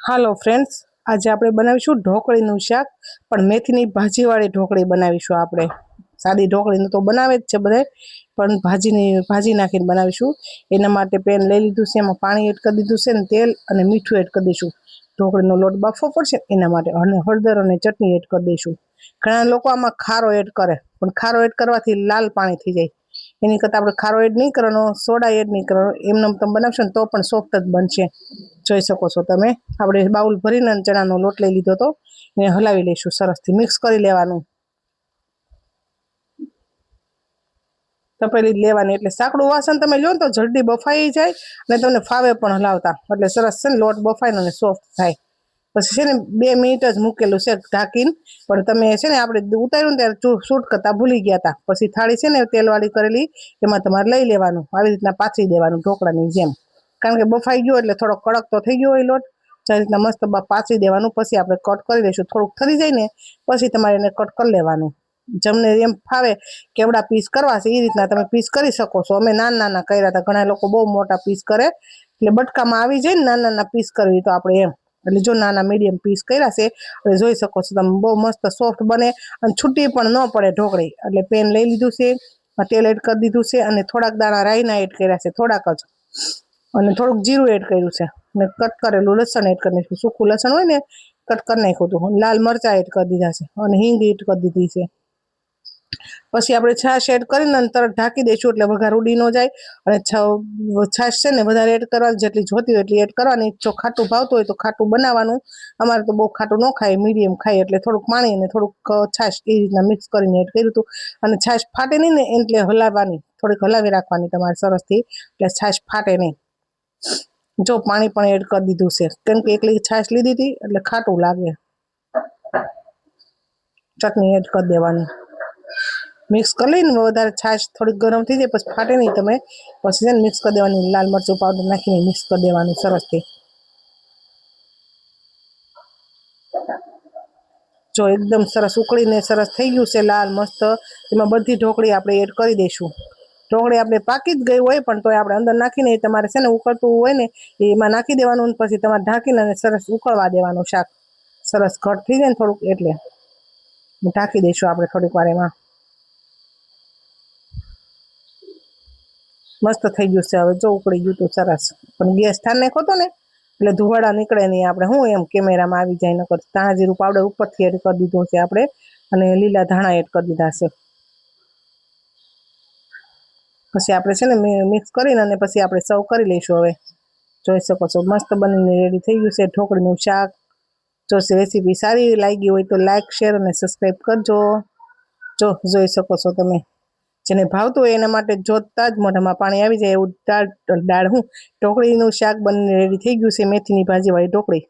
હાલો friends આજે આપણે બનાવીશું ઢોકળીનું શાક. પણ મેથીની ભાજીવાળી ઢોકળી બનાવીશું આપણે. સાદી ઢોકળીનું તો બનાવે જ છે બધે, પણ ભાજીની, ભાજી નાખીને બનાવીશું. એના માટે પેન લઈ લીધું છે, એમાં પાણી એડ કરી દીધું છે ને તેલ અને મીઠું એડ કરી દઈશું. ઢોકળીનો લોટ બાફવો પડશે એના માટે અને હળદર અને ચટણી એડ કરી દઈશું. ઘણા લોકો આમાં ખારો એડ કરે, પણ ખારો એડ કરવાથી લાલ પાણી થઈ જાય. એની કરતાં આપણે ખારો એડ નહીં કરવાનો, સોડા એડ નહીં કરવાનો. એમને તમે બનાવશો ને તો પણ સોફ્ટ જ બનશે. જોઈ શકો છો તમે. આપણે બાઉલ ભરીને ચણાનો લોટ લઈ લીધો હતો એને હલાવી લઈશું સરસથી. મિક્સ કરી લેવાનું. તપેલી લેવાની. એટલે સાંકડું વાસણ તમે લો ને તો જલ્દી બફાઈ જાય અને તમને ફાવે પણ હલાવતા. એટલે સરસ છે ને લોટ બફાય અને સોફ્ટ થાય. પછી છે ને બે મિનિટ જ મૂકેલું છે ઢાંકીને. પણ તમે છે ને આપણે ઉતાર્યું ને ત્યારે શૂટ કરતા ભૂલી ગયા હતા પછી થાળી છે ને તેલવાળી કરેલી, એમાં તમારે લઈ લેવાનું, આવી રીતના પાછી દેવાનું ઢોકળાની જેમ. કારણ કે બફાઈ ગયો એટલે થોડો કડક તો થઈ ગયો હોય લોટ. જે રીતના મસ્ત પાછી દેવાનું, પછી આપણે કટ કરી દઈશું. થોડુંક થરી જાય ને, પછી તમારે એને કટ કરી લેવાનું. જમને એમ ફાવે કેવડા પીસ કરવા છે એ રીતના તમે પીસ કરી શકો છો. અમે નાના નાના કર્યા હતા ઘણા લોકો બહુ મોટા પીસ કરે. એટલે બટકામાં આવી જાય ને નાના નાના પીસ કરવી, તો આપણે એમ એટલે જો નાના મીડિયમ પીસ કર્યા છે એટલે જોઈ શકો છો તમે, બહુ મસ્ત સોફ્ટ બને અને છૂટી પણ ન પડે ઢોકળી. એટલે પેન લઈ લીધું છે તેલ એડ કરી દીધું છે અને થોડાક દાણા રાઈના એડ કર્યા છે, થોડાક જ. અને થોડુંક જીરું એડ કર્યું છે. અને કટ કરેલું લસણ એડ કરી નાખ્યું. સૂકું લસણ હોય ને કટ કરી નાખ્યું હતું. લાલ મરચાં એડ કરી દીધા છે અને હિંગ એડ કરી દીધી છે. પછી આપણે છાશ એડ કરીને તરત ઢાંકી દઈશું એટલે વઘાર ઉડી ન જાય. અને છાશ છે ને વધારે એડ કરવાની જેટલી જોતી હોય એટલી એડ કરવાની. જો ખાટું ભાવતું હોય તો ખાટું બનાવવાનું. અમારે તો બહુ ખાટું ન ખાય મીડિયમ ખાય એટલે થોડુંક પાણી અને થોડુંક છાશ એ રીતના મિક્સ કરીને એડ કર્યું હતું. અને છાશ ફાટે નહીં ને એટલે હલાવવાની. થોડીક હલાવી રાખવાની તમારે સરસથી. એટલે છાશ ફાટે નહીં. જો પાણી પણ એડ કરી દીધું છે. કેમ કે એકલી છાશ લીધી હતી એટલે ખાટું લાગે. ચટણી એડ કરી દેવાની. મિક્સ કરી લઈને વધારે છાશ થોડીક ગરમ થઈ જાય, પછી ફાટે નહીં તમે. પછી છે ને મિક્સ કરી દેવાની, લાલ મરચું પાવડર નાખીને મિક્સ કરી દેવાનું સરસથી જો એકદમ સરસ ઉકળીને સરસ થઈ ગયું છે, લાલ મસ્ત. એમાં બધી ઢોકળી આપણે એડ કરી દઈશું. ઢોકળી આપણે પાકી જ ગઈ હોય, પણ તોય આપણે અંદર નાખીને તમારે છે ને ઉકળતું હોય ને એમાં નાખી દેવાનું પછી તમારે ઢાંકીને સરસ ઉકળવા દેવાનું શાક. સરસ ઘટ થઈ જાય ને થોડુંક એટલે. ઢાંકી દઈશું આપણે થોડીક વાર એમાં. મસ્ત થઈ ગયું છે. હવે જો ઉકળી ગયું હતું સરસ. પણ ગેસ થાન નાખો તો ને, એટલે ધુવાડા નીકળે નહીં આપણે. હું એમ કેમેરામાં આવી જાય નકર ધાણા જીરું પાવડર ઉપરથી એડ કરી દીધો છે આપણે. અને લીલા ધાણા એડ કરી દીધા છે પછી આપણે છે ને મિક્સ કરીને અને પછી આપણે સર્વ કરી લઈશું હવે. જોઈ શકો છો. મસ્ત બનીને રેડી થઈ ગયું છે. ઢોકળીનું શાક. જો રેસીપી સારી લાગી હોય તો લાઈક શેર અને સબસ્ક્રાઈબ કરજો. જો, જોઈ શકો છો તમે. જેને ભાવતું હોય એના માટે જોતા જ મોઢામાં પાણી આવી જાય. એવું દાળ દાળ હું ઢોકળીનું શાક બનીને રેડી થઈ ગયું છે. મેથીની ભાજીવાળી ઢોકળી.